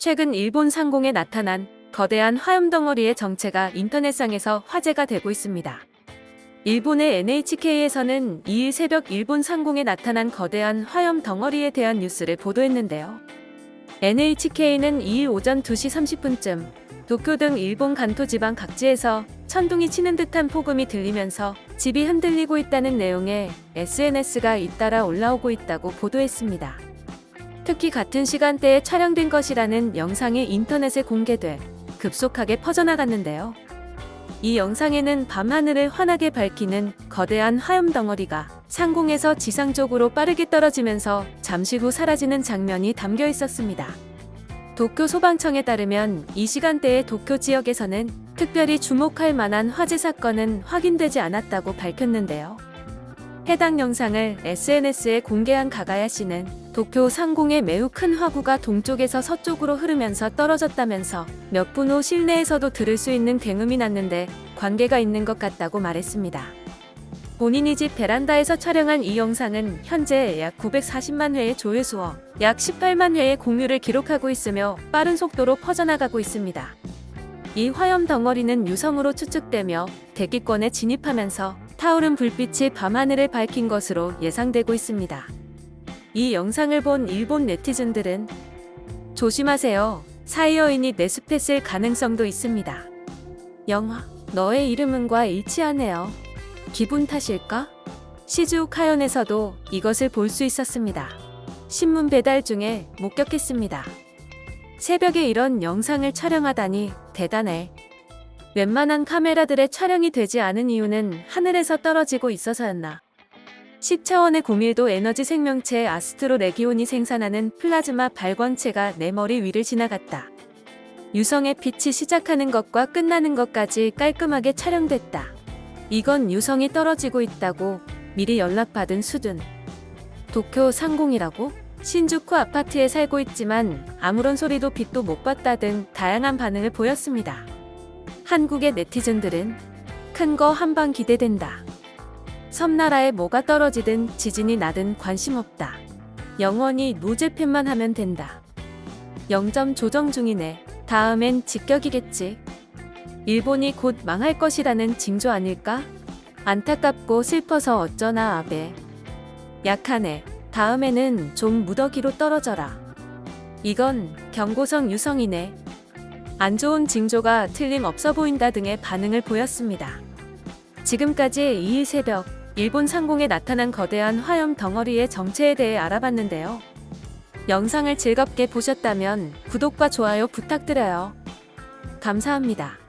최근 일본 상공에 나타난 거대한 화염 덩어리의 정체가 인터넷상에서 화제가 되고 있습니다. 일본의 NHK에서는 2일 새벽 일본 상공에 나타난 거대한 화염 덩어리에 대한 뉴스를 보도했는데요. NHK는 2일 오전 2시 30분쯤 도쿄 등 일본 간토 지방 각지에서 천둥이 치는 듯한 폭음이 들리면서 집이 흔들리고 있다는 내용의 SNS가 잇따라 올라오고 있다고 보도했습니다. 특히 같은 시간대에 촬영된 것이라는 영상이 인터넷에 공개돼 급속하게 퍼져나갔는데요. 이 영상에는 밤하늘을 환하게 밝히는 거대한 화염 덩어리가 상공에서 지상 쪽으로 빠르게 떨어지면서 잠시 후 사라지는 장면이 담겨 있었습니다. 도쿄 소방청에 따르면 이 시간대에 도쿄 지역에서는 특별히 주목할 만한 화재 사건은 확인되지 않았다고 밝혔는데요. 해당 영상을 SNS에 공개한 가가야 씨는 도쿄 상공에 매우 큰 화구가 동쪽에서 서쪽으로 흐르면서 떨어졌다면서 몇 분 후 실내에서도 들을 수 있는 굉음이 났는데 관계가 있는 것 같다고 말했습니다. 본인이 집 베란다에서 촬영한 이 영상은 현재 약 940만 회의 조회수와 약 18만 회의 공유를 기록하고 있으며 빠른 속도로 퍼져나가고 있습니다. 이 화염 덩어리는 유성으로 추측되며 대기권에 진입하면서 타오른 불빛이 밤하늘을 밝힌 것으로 예상되고 있습니다. 이 영상을 본 일본 네티즌들은 조심하세요. 사이어인이 내습했을 가능성도 있습니다. 영화 너의 이름은과 일치하네요. 기분 탓일까? 시즈우카현에서도 이것을 볼 수 있었습니다. 신문 배달 중에 목격했습니다. 새벽에 이런 영상을 촬영하다니 대단해. 웬만한 카메라들의 촬영이 되지 않은 이유는 하늘에서 떨어지고 있어서였나. 10차원의 고밀도 에너지 생명체 아스트로 레기온이 생산하는 플라즈마 발광체가 내 머리 위를 지나갔다. 유성의 빛이 시작하는 것과 끝나는 것까지 깔끔하게 촬영됐다. 이건 유성이 떨어지고 있다고 미리 연락받은 수준. 도쿄 상공이라고? 신주쿠 아파트에 살고 있지만 아무런 소리도 빛도 못 봤다 등 다양한 반응을 보였습니다. 한국의 네티즌들은 큰 거 한 방 기대된다. 섬나라에 뭐가 떨어지든 지진이 나든 관심 없다. 영원히 노제팬만 하면 된다. 0점 조정 중이네. 다음엔 직격이겠지. 일본이 곧 망할 것이라는 징조 아닐까? 안타깝고 슬퍼서 어쩌나 아베. 약하네. 다음에는 좀 무더기로 떨어져라. 이건 경고성 유성이네. 안 좋은 징조가 틀림없어 보인다 등의 반응을 보였습니다. 지금까지 2일 새벽 일본 상공에 나타난 거대한 화염 덩어리의 정체에 대해 알아봤는데요. 영상을 즐겁게 보셨다면 구독과 좋아요 부탁드려요. 감사합니다.